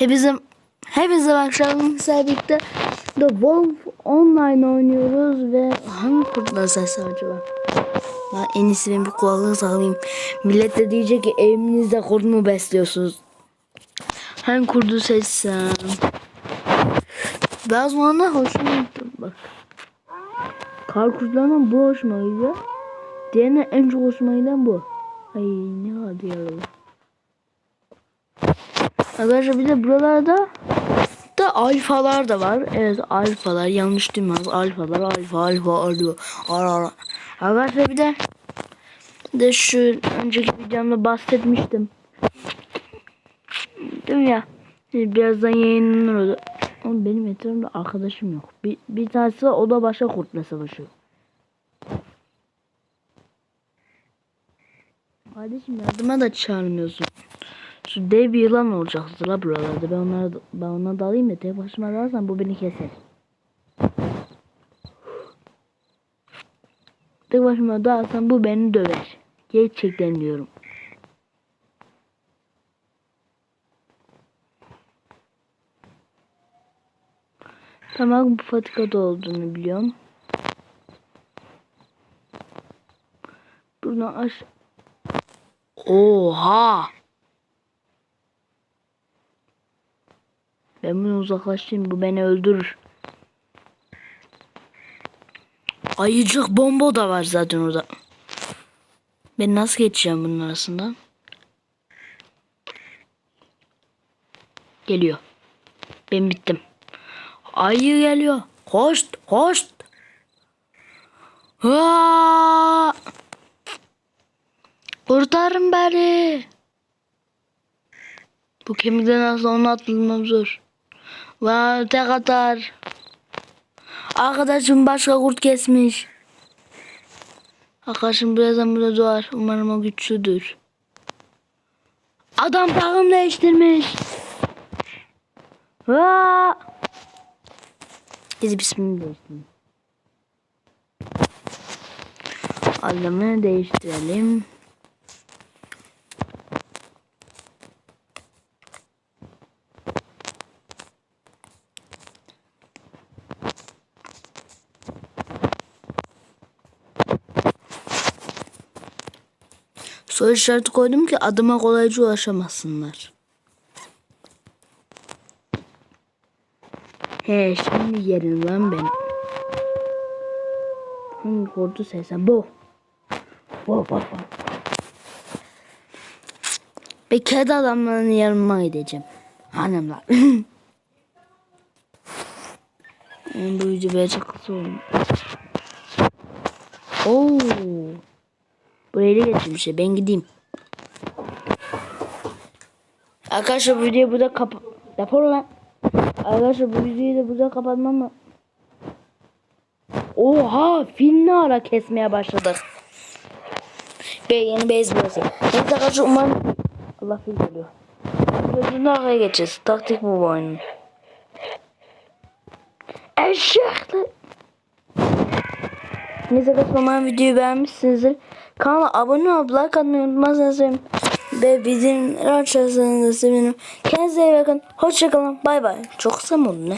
Hepinize hepinize akşamımızla birlikte The Wolf Online oynuyoruz ve hangi kurtlar sesi acaba? Ben en iyisi ben bir kulaklık sağlayayım. Millet de diyecek ki evinizde kurt mu besliyorsunuz? Hangi kurdu seçsem? Ben sonra hoşuma gitti bak. Kar kurtlarından bu hoşuma gidiyor. Diğerine en çok hoşuma giden bu. Ay ne hadi yaralı. Arkadaşlar bir de buralarda da alfalar da var. Evet alfalar yanlış duymaz. Alfalar alfa alfa alıyor. Ara. Arkadaşlar bir de de şu önceki videomda bahsetmiştim. Değil mi ya? Birazdan yayınlanır o da. Ama benim etrafımda arkadaşım yok. Bir, bir tanesi var, o da başka kurtla savaşıyor. Kardeşim yardıma da çağırmıyorsun. Şu dev bir yılan olacaktı la buralarda. Ben onlara ben ona dalayım da tek başıma dalarsam bu beni keser. Tek başıma dalarsam bu beni döver. Gerçekten diyorum. Tamam bu patikada olduğunu biliyorum. Buradan aş... Oha! Ben bunu uzaklaştırayım. Bu beni öldürür. Ayıcık bomba da var zaten orada. Ben nasıl geçeceğim bunun arasından? Geliyor. Ben bittim. Ayı geliyor. Koş, koş. Aa! Kurtarın beni. Bu kemikten asla onu atılmam zor. Vay tek atar. Arkadaşım başka kurt kesmiş. Arkadaşım birazdan burada doğar. Umarım o güçlüdür. Adam takım değiştirmiş. Vaa! Biz bismini değiştirelim. Adamı değiştirelim. Soru işareti koydum ki adıma kolayca ulaşamasınlar. He şimdi yerin lan ben. Hangi kordu sesem bu. Bu bu bu. Bir kedi adamların yanıma gideceğim. Hanımlar. Bu video böyle kısa. Oo. Buraya ele geçirmiş. Ben gideyim. Arkadaşlar bu videoyu burada kap... Rapor lan. Arkadaşlar bu videoyu da burada kapatmam mı? Oha fil ne ara kesmeye başladık. Be yeni base burası. Neyse arkadaşlar umarım Allah fil geliyor. Gözünü arkaya geçeceğiz. Taktik bu bu oyunun. Eşekler. Neyse umarım videoyu beğenmişsinizdir. Kanala abone olup like atmayı unutmazsanız ve bildirimleri açarsanız da sevinirim. Kendinize iyi bakın. Hoşçakalın. Bay bay. Çok ne?